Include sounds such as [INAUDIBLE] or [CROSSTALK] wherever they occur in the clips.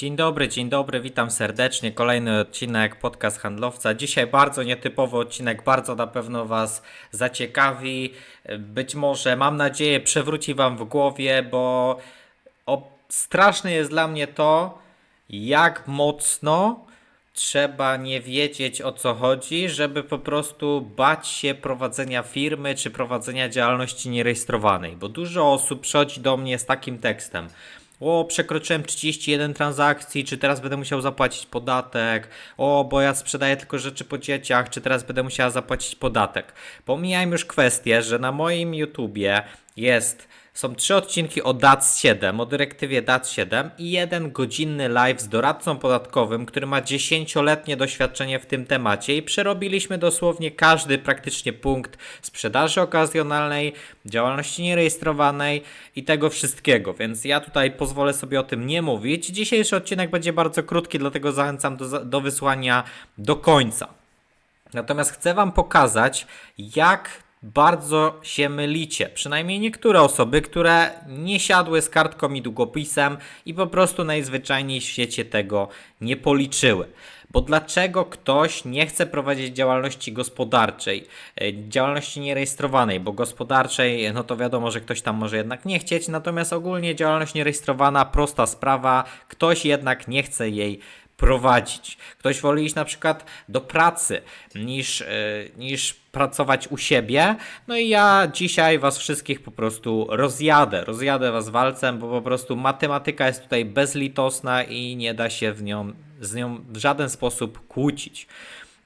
Dzień dobry, dzień dobry, witam serdecznie. Kolejny odcinek Podcast Handlowca. Dzisiaj bardzo nietypowy odcinek, bardzo na pewno Was zaciekawi. Być może, mam nadzieję, przewróci Wam w głowie, bo straszne jest dla mnie to, jak mocno trzeba nie wiedzieć o co chodzi, żeby po prostu bać się prowadzenia firmy czy prowadzenia działalności nierejestrowanej. Bo dużo osób przychodzi do mnie z takim tekstem. O, przekroczyłem 31 transakcji, czy teraz będę musiał zapłacić podatek? O, bo ja sprzedaję tylko rzeczy po dzieciach, czy teraz będę musiała zapłacić podatek? Pomijajmy już kwestię, że na moim YouTubie jest są trzy odcinki o DAC 7, o dyrektywie DAC 7 i jeden godzinny live z doradcą podatkowym, który ma 10-letnie doświadczenie w tym temacie i przerobiliśmy dosłownie każdy praktycznie punkt sprzedaży okazjonalnej, działalności nierejestrowanej i tego wszystkiego, więc ja tutaj pozwolę sobie o tym nie mówić. Dzisiejszy odcinek będzie bardzo krótki, dlatego zachęcam do, do wysłania do końca. Natomiast chcę Wam pokazać, jak bardzo się mylicie. Przynajmniej niektóre osoby, które nie siadły z kartką i długopisem i po prostu najzwyczajniej w świecie tego nie policzyły. Bo dlaczego ktoś nie chce prowadzić działalności gospodarczej, e, działalności nierejestrowanej, bo gospodarczej, no to wiadomo, że ktoś tam może jednak nie chcieć, natomiast ogólnie działalność nierejestrowana, prosta sprawa, ktoś jednak nie chce jej prowadzić. Ktoś woli iść na przykład do pracy niż, yy, niż pracować u siebie. No i ja dzisiaj Was wszystkich po prostu rozjadę. Rozjadę Was walcem, bo po prostu matematyka jest tutaj bezlitosna i nie da się w nią, z nią w żaden sposób kłócić.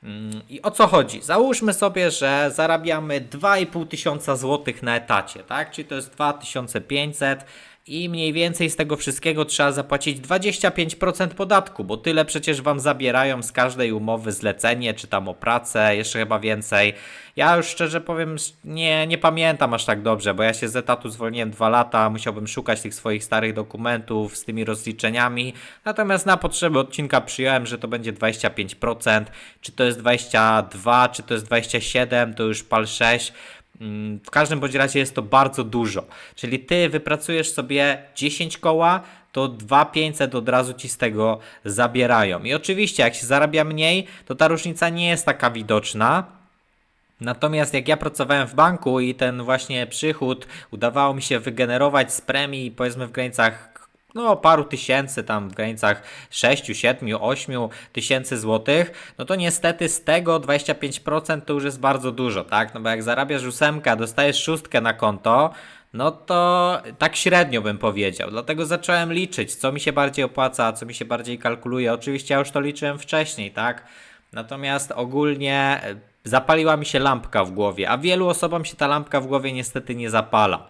Mm, I o co chodzi? Załóżmy sobie, że zarabiamy 2,5 tysiąca złotych na etacie, tak? Czyli to jest 2500 i mniej więcej z tego wszystkiego trzeba zapłacić 25% podatku, bo tyle przecież Wam zabierają z każdej umowy zlecenie, czy tam o pracę, jeszcze chyba więcej. Ja już szczerze powiem, nie, nie pamiętam aż tak dobrze, bo ja się z etatu zwolniłem dwa lata, musiałbym szukać tych swoich starych dokumentów z tymi rozliczeniami, natomiast na potrzeby odcinka przyjąłem, że to będzie 25%, czy to jest 22, czy to jest 27, to już pal 6, Mm, w każdym bądź razie jest to bardzo dużo. Czyli ty wypracujesz sobie 10 koła, to 2500 od razu ci z tego zabierają. I oczywiście, jak się zarabia mniej, to ta różnica nie jest taka widoczna. Natomiast jak ja pracowałem w banku i ten właśnie przychód udawało mi się wygenerować z premii, powiedzmy w granicach no paru tysięcy, tam w granicach 6, 7, 8 tysięcy złotych, no to niestety z tego 25% to już jest bardzo dużo, tak? No bo jak zarabiasz ósemkę, dostajesz szóstkę na konto, no to tak średnio bym powiedział. Dlatego zacząłem liczyć, co mi się bardziej opłaca, co mi się bardziej kalkuluje. Oczywiście ja już to liczyłem wcześniej, tak? Natomiast ogólnie zapaliła mi się lampka w głowie, a wielu osobom się ta lampka w głowie niestety nie zapala.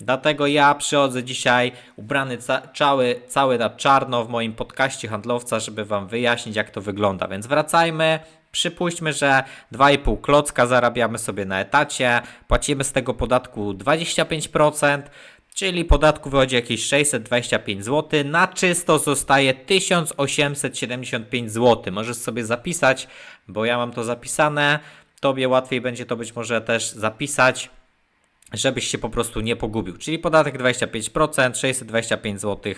Dlatego ja przychodzę dzisiaj ubrany ca cały, cały na czarno w moim podcaście handlowca, żeby Wam wyjaśnić, jak to wygląda. Więc wracajmy. Przypuśćmy, że 2,5 klocka zarabiamy sobie na etacie, płacimy z tego podatku 25%, czyli podatku wychodzi jakieś 625 zł, na czysto zostaje 1875 zł. Możesz sobie zapisać, bo ja mam to zapisane. Tobie łatwiej będzie to być może też zapisać żebyś się po prostu nie pogubił. Czyli podatek 25%, 625 zł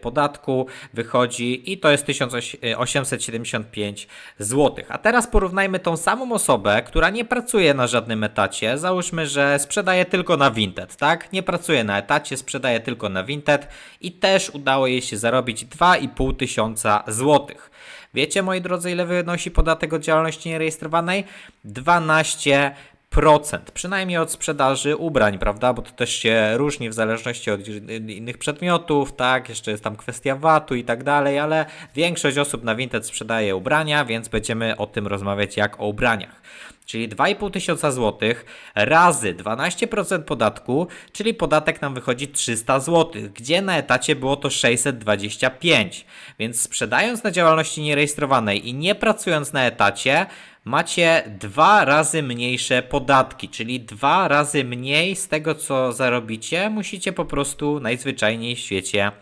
podatku wychodzi i to jest 1875 zł. A teraz porównajmy tą samą osobę, która nie pracuje na żadnym etacie. Załóżmy, że sprzedaje tylko na Vinted, tak? Nie pracuje na etacie, sprzedaje tylko na Vinted i też udało jej się zarobić 2,5 tysiąca złotych. Wiecie, moi drodzy, ile wynosi podatek od działalności nierejestrowanej? 12 procent, przynajmniej od sprzedaży ubrań, prawda? Bo to też się różni w zależności od innych przedmiotów, tak? Jeszcze jest tam kwestia VAT-u i tak dalej, ale większość osób na Vinted sprzedaje ubrania, więc będziemy o tym rozmawiać jak o ubraniach. Czyli 2,5 tysiąca złotych razy 12% podatku, czyli podatek nam wychodzi 300 złotych, gdzie na etacie było to 625. Więc sprzedając na działalności nierejestrowanej i nie pracując na etacie, macie dwa razy mniejsze podatki, czyli dwa razy mniej z tego, co zarobicie, musicie po prostu najzwyczajniej w świecie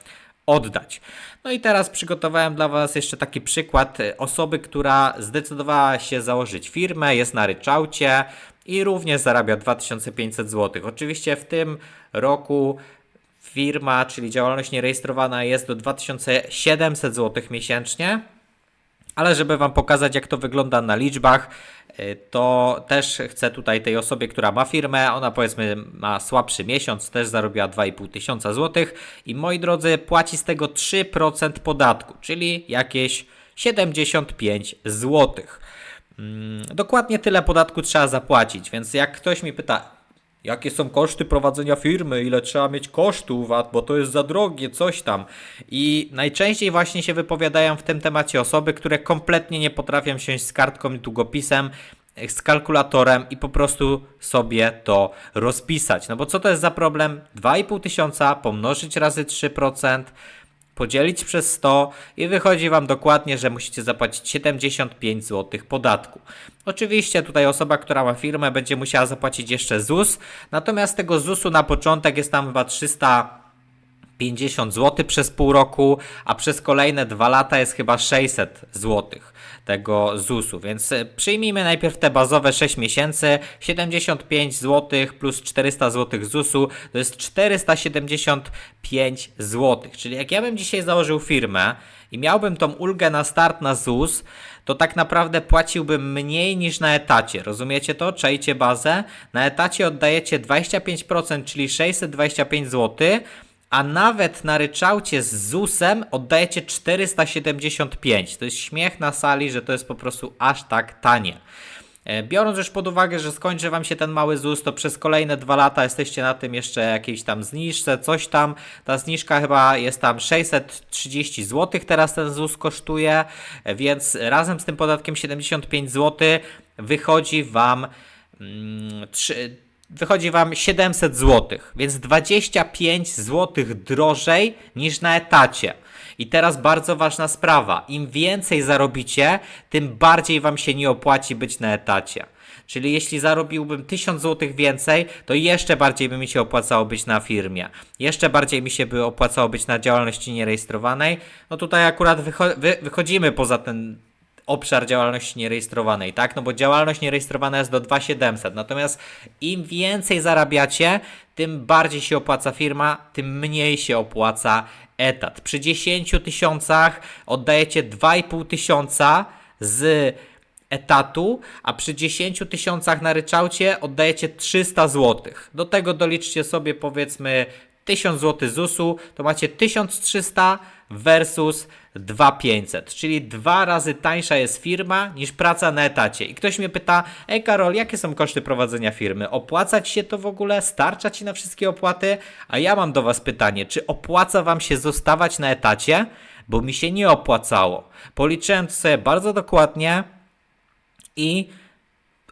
oddać. No i teraz przygotowałem dla Was jeszcze taki przykład osoby, która zdecydowała się założyć firmę, jest na ryczałcie i również zarabia 2500 zł. Oczywiście w tym roku firma, czyli działalność nierejestrowana jest do 2700 zł miesięcznie. Ale żeby Wam pokazać, jak to wygląda na liczbach, y, to też chcę tutaj tej osobie, która ma firmę, ona powiedzmy ma słabszy miesiąc, też zarobiła 2,5 tysiąca złotych i moi drodzy, płaci z tego 3% podatku, czyli jakieś 75 złotych. Mm, Dokładnie tyle podatku trzeba zapłacić, więc jak ktoś mi pyta, jakie są koszty prowadzenia firmy, ile trzeba mieć kosztów, bo to jest za drogie, coś tam. I najczęściej właśnie się wypowiadają w tym temacie osoby, które kompletnie nie potrafią siąść z kartką i długopisem, e, z kalkulatorem i po prostu sobie to rozpisać. No bo co to jest za problem? 2,5 tysiąca pomnożyć razy 3%, podzielić przez 100 i wychodzi Wam dokładnie, że musicie zapłacić 75 zł podatku. Oczywiście tutaj osoba, która ma firmę będzie musiała zapłacić jeszcze ZUS, natomiast tego ZUS-u na początek jest tam chyba 300 50 zł przez pół roku, a przez kolejne dwa lata jest chyba 600 zł tego ZUS-u. Więc e, przyjmijmy najpierw te bazowe 6 miesięcy, 75 zł plus 400 zł ZUS-u to jest 475 zł. Czyli jak ja bym dzisiaj założył firmę i miałbym tą ulgę na start na ZUS, to tak naprawdę płaciłbym mniej niż na etacie. Rozumiecie to? Czajcie bazę. Na etacie oddajecie 25%, czyli 625 zł a nawet na ryczałcie z ZUS-em oddajecie 475. To jest śmiech na sali, że to jest po prostu aż tak tanie. E, Biorąc już pod uwagę, że skończy Wam się ten mały ZUS, to przez kolejne dwa lata jesteście na tym jeszcze jakiejś tam zniżce, coś tam. Ta zniżka chyba jest tam 630 zł, teraz ten ZUS kosztuje, więc razem z tym podatkiem 75 zł wychodzi Wam mm, trzy- wychodzi Wam 700 zł, więc 25 zł drożej niż na etacie. I teraz bardzo ważna sprawa. Im więcej zarobicie, tym bardziej Wam się nie opłaci być na etacie. Czyli jeśli zarobiłbym 1000 zł więcej, to jeszcze bardziej by mi się opłacało być na firmie. Jeszcze bardziej mi się by opłacało być na działalności nierejestrowanej. No tutaj akurat wycho- wy- wychodzimy poza ten obszar działalności nierejestrowanej, tak? No bo działalność nierejestrowana jest do 2700. Natomiast im więcej zarabiacie, tym bardziej się opłaca firma, tym mniej się opłaca etat. Przy 10 tysiącach oddajecie 2,5 tysiąca z etatu, a przy 10 tysiącach na ryczałcie oddajecie 300 zł. Do tego doliczcie sobie powiedzmy 1000 zł ZUS-u, to macie 1300 versus 2500, czyli dwa razy tańsza jest firma niż praca na etacie. I ktoś mnie pyta, ej Karol, jakie są koszty prowadzenia firmy? Opłaca Ci się to w ogóle? Starcza Ci na wszystkie opłaty? A ja mam do Was pytanie, czy opłaca Wam się zostawać na etacie? Bo mi się nie opłacało. Policzyłem to sobie bardzo dokładnie i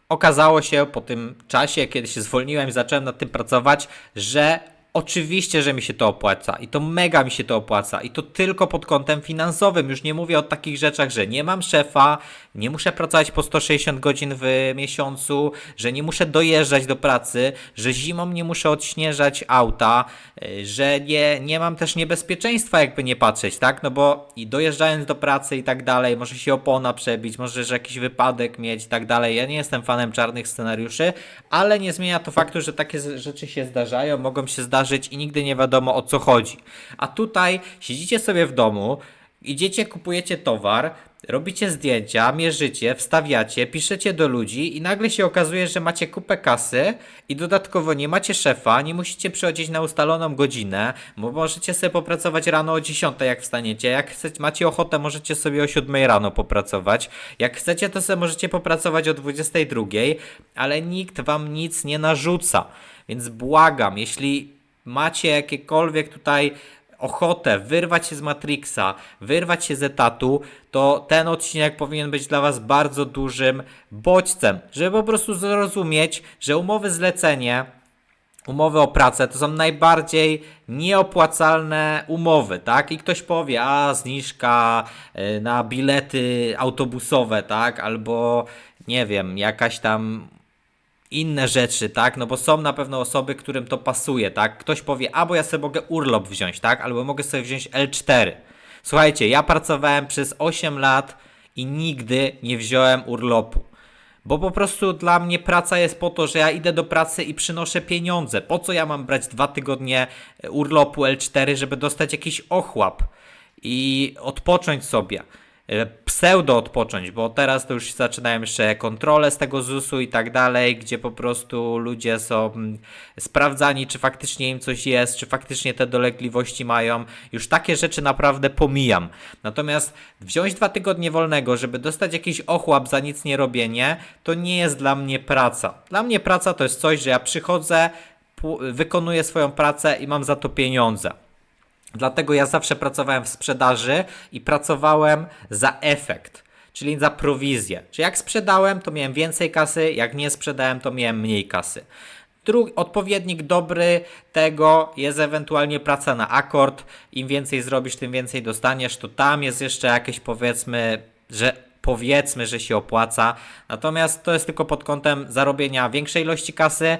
okazało się po tym czasie, kiedy się zwolniłem i zacząłem nad tym pracować, że oczywiście, że mi się to opłaca i to mega mi się to opłaca i to tylko pod kątem finansowym. Już nie mówię o takich rzeczach, że nie mam szefa, nie muszę pracować po 160 godzin w miesiącu, że nie muszę dojeżdżać do pracy, że zimą nie muszę odśnieżać auta, y, że nie, nie mam też niebezpieczeństwa, jakby nie patrzeć, tak? No bo i dojeżdżając do pracy i tak dalej, może się opona przebić, możesz jakiś wypadek mieć i tak dalej. Ja nie jestem fanem czarnych scenariuszy, ale nie zmienia to faktu, że takie rzeczy się zdarzają, mogą się zdarzyć i nigdy nie wiadomo o co chodzi. A tutaj siedzicie sobie w domu, idziecie, kupujecie towar, robicie zdjęcia, mierzycie, wstawiacie, piszecie do ludzi i nagle się okazuje, że macie kupę kasy i dodatkowo nie macie szefa, nie musicie przychodzić na ustaloną godzinę, bo możecie sobie popracować rano o 10 jak wstaniecie, jak chcecie, macie ochotę możecie sobie o 7 rano popracować, jak chcecie to sobie możecie popracować o 22, ale nikt wam nic nie narzuca, więc błagam, jeśli macie jakiekolwiek tutaj ochotę wyrwać się z Matrixa, wyrwać się z etatu, to ten odcinek powinien być dla Was bardzo dużym bodźcem, żeby po prostu zrozumieć, że umowy zlecenie, umowy o pracę to są najbardziej nieopłacalne umowy, tak? I ktoś powie, a zniżka y, na bilety autobusowe, tak? Albo nie wiem, jakaś tam inne rzeczy, tak? No bo są na pewno osoby, którym to pasuje, tak? Ktoś powie, a bo ja sobie mogę urlop wziąć, tak? Albo mogę sobie wziąć L4. Słuchajcie, ja pracowałem przez 8 lat i nigdy nie wziąłem urlopu. Bo po prostu dla mnie praca jest po to, że ja idę do pracy i przynoszę pieniądze. Po co ja mam brać dwa tygodnie urlopu L4, żeby dostać jakiś ochłap i odpocząć sobie? E, pseudo odpocząć, bo teraz to już zaczynają jeszcze kontrole z tego ZUS-u i tak dalej, gdzie po prostu ludzie są mm, sprawdzani, czy faktycznie im coś jest, czy faktycznie te dolegliwości mają. Już takie rzeczy naprawdę pomijam. Natomiast wziąć dwa tygodnie wolnego, żeby dostać jakiś ochłap za nic nie robienie, to nie jest dla mnie praca. Dla mnie praca to jest coś, że ja przychodzę, wykonuję swoją pracę i mam za to pieniądze. Dlatego ja zawsze pracowałem w sprzedaży i pracowałem za efekt, czyli za prowizję. Czyli jak sprzedałem, to miałem więcej kasy, jak nie sprzedałem, to miałem mniej kasy. Drugi, odpowiednik dobry tego jest ewentualnie praca na akord. Im więcej zrobisz, tym więcej dostaniesz. To tam jest jeszcze jakieś powiedzmy, że powiedzmy, że się opłaca. Natomiast to jest tylko pod kątem zarobienia większej ilości kasy,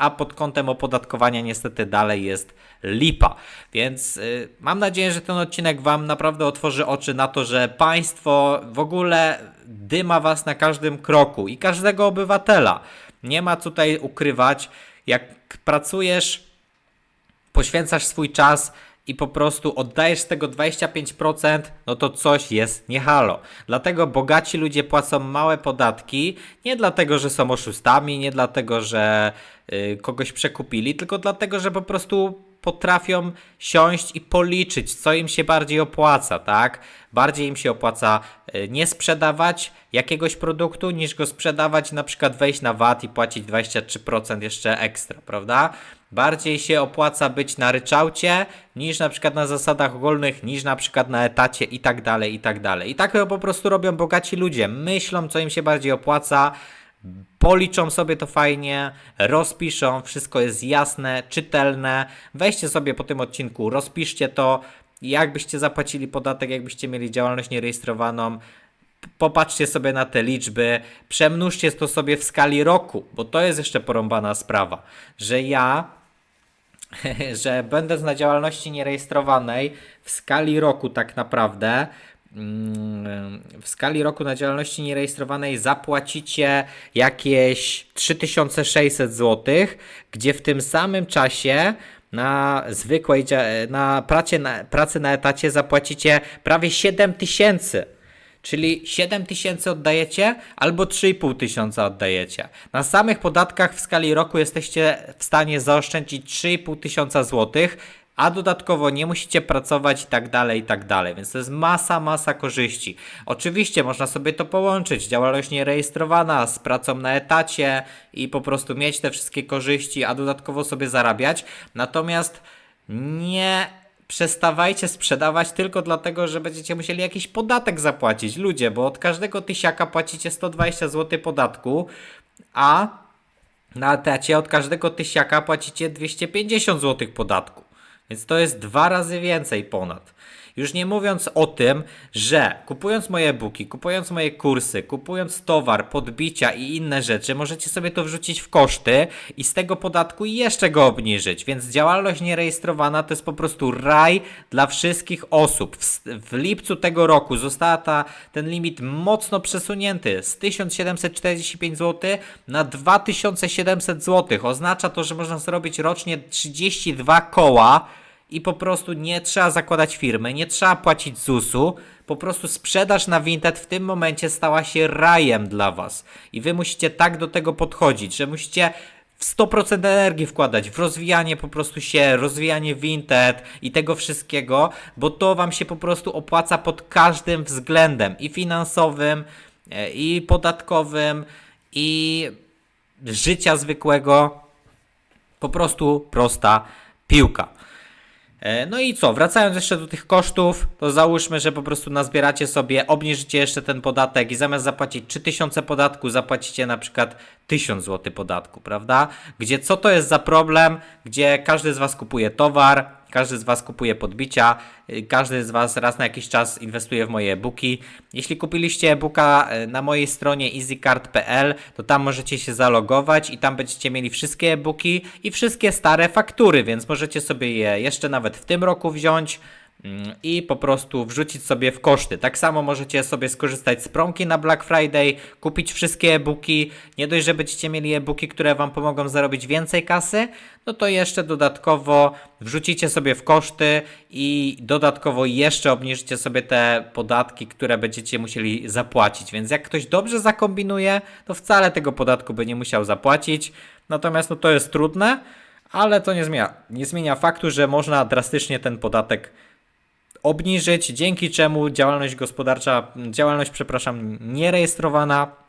a pod kątem opodatkowania niestety dalej jest lipa. Więc y, mam nadzieję, że ten odcinek Wam naprawdę otworzy oczy na to, że państwo w ogóle dyma Was na każdym kroku i każdego obywatela. Nie ma tutaj ukrywać. Jak pracujesz, poświęcasz swój czas i po prostu oddajesz z tego 25%, no to coś jest nie halo. Dlatego bogaci ludzie płacą małe podatki, nie dlatego, że są oszustami, nie dlatego, że y, kogoś przekupili, tylko dlatego, że po prostu potrafią siąść i policzyć, co im się bardziej opłaca, tak? Bardziej im się opłaca y, nie sprzedawać jakiegoś produktu, niż go sprzedawać, na przykład wejść na VAT i płacić 23% jeszcze ekstra, prawda? Bardziej się opłaca być na ryczałcie niż na przykład na zasadach ogólnych, niż na przykład na etacie i tak dalej, i tak dalej. I tak po prostu robią bogaci ludzie. Myślą, co im się bardziej opłaca, policzą sobie to fajnie, rozpiszą, wszystko jest jasne, czytelne. Weźcie sobie po tym odcinku, rozpiszcie to, jakbyście zapłacili podatek, jakbyście mieli działalność nierejestrowaną. Popatrzcie sobie na te liczby, przemnóżcie to sobie w skali roku, bo to jest jeszcze porąbana sprawa, że ja [LAUGHS] że będąc na działalności nierejestrowanej w skali roku tak naprawdę w skali roku na działalności nierejestrowanej zapłacicie jakieś 3600 zł, gdzie w tym samym czasie na zwykłej na pracy na, pracy na etacie zapłacicie prawie 7000 Czyli 7 tysięcy oddajecie albo 3,5 tysiąca oddajecie. Na samych podatkach w skali roku jesteście w stanie zaoszczędzić 3,5 tysiąca złotych, a dodatkowo nie musicie pracować i tak dalej, i tak dalej. Więc to jest masa, masa korzyści. Oczywiście można sobie to połączyć, działalność nierejestrowana z pracą na etacie i po prostu mieć te wszystkie korzyści, a dodatkowo sobie zarabiać. Natomiast nie przestawajcie sprzedawać tylko dlatego, że będziecie musieli jakiś podatek zapłacić. Ludzie, bo od każdego tysiaka płacicie 120 zł podatku, a na etacie od każdego tysiaka płacicie 250 zł podatku. Więc to jest dwa razy więcej ponad. Już nie mówiąc o tym, że kupując moje e-booki, kupując moje kursy, kupując towar, podbicia i inne rzeczy, możecie sobie to wrzucić w koszty i z tego podatku jeszcze go obniżyć. Więc działalność nierejestrowana to jest po prostu raj dla wszystkich osób. W, w lipcu tego roku została ta, ten limit mocno przesunięty z 1745 zł na 2700 zł. Oznacza to, że można zrobić rocznie 32 koła i po prostu nie trzeba zakładać firmy, nie trzeba płacić ZUS-u, po prostu sprzedaż na Vinted w tym momencie stała się rajem dla Was. I Wy musicie tak do tego podchodzić, że musicie w 100% energii wkładać w rozwijanie po prostu się, rozwijanie Vinted i tego wszystkiego, bo to Wam się po prostu opłaca pod każdym względem i finansowym, e, i podatkowym, i życia zwykłego. Po prostu prosta piłka. E, no i co, wracając jeszcze do tych kosztów, to załóżmy, że po prostu nazbieracie sobie, obniżycie jeszcze ten podatek i zamiast zapłacić 3000 podatku, zapłacicie na przykład 1000 zł podatku, prawda? Gdzie co to jest za problem, gdzie każdy z Was kupuje towar, każdy z Was kupuje podbicia, y, każdy z Was raz na jakiś czas inwestuje w moje e-booki. Jeśli kupiliście e-booka y, na mojej stronie easycard.pl, to tam możecie się zalogować i tam będziecie mieli wszystkie e-booki i wszystkie stare faktury, więc możecie sobie je jeszcze nawet w tym roku wziąć i po prostu wrzucić sobie w koszty. Tak samo możecie sobie skorzystać z promki na Black Friday, kupić wszystkie e-booki. Nie dość, że będziecie mieli e-booki, które Wam pomogą zarobić więcej kasy, no to jeszcze dodatkowo wrzucicie sobie w koszty i dodatkowo jeszcze obniżycie sobie te podatki, które będziecie musieli zapłacić. Więc jak ktoś dobrze zakombinuje, to wcale tego podatku by nie musiał zapłacić. Natomiast no to jest trudne, ale to nie zmienia, nie zmienia faktu, że można drastycznie ten podatek obniżyć, dzięki czemu działalność gospodarcza, działalność, przepraszam, nierejestrowana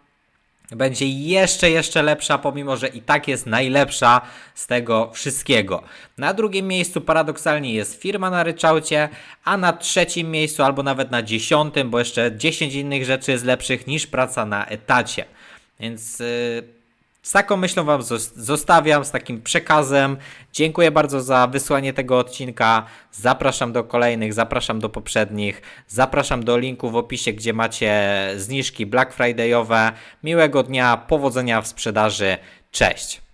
będzie jeszcze, jeszcze lepsza, pomimo że i tak jest najlepsza z tego wszystkiego. Na drugim miejscu paradoksalnie jest firma na ryczałcie, a na trzecim miejscu albo nawet na dziesiątym, bo jeszcze 10 innych rzeczy jest lepszych niż praca na etacie. Więc yy, z taką myślą Wam zos- zostawiam, z takim przekazem. Dziękuję bardzo za wysłanie tego odcinka. Zapraszam do kolejnych, zapraszam do poprzednich, zapraszam do linku w opisie, gdzie macie zniżki Black Friday'owe. Miłego dnia, powodzenia w sprzedaży. Cześć!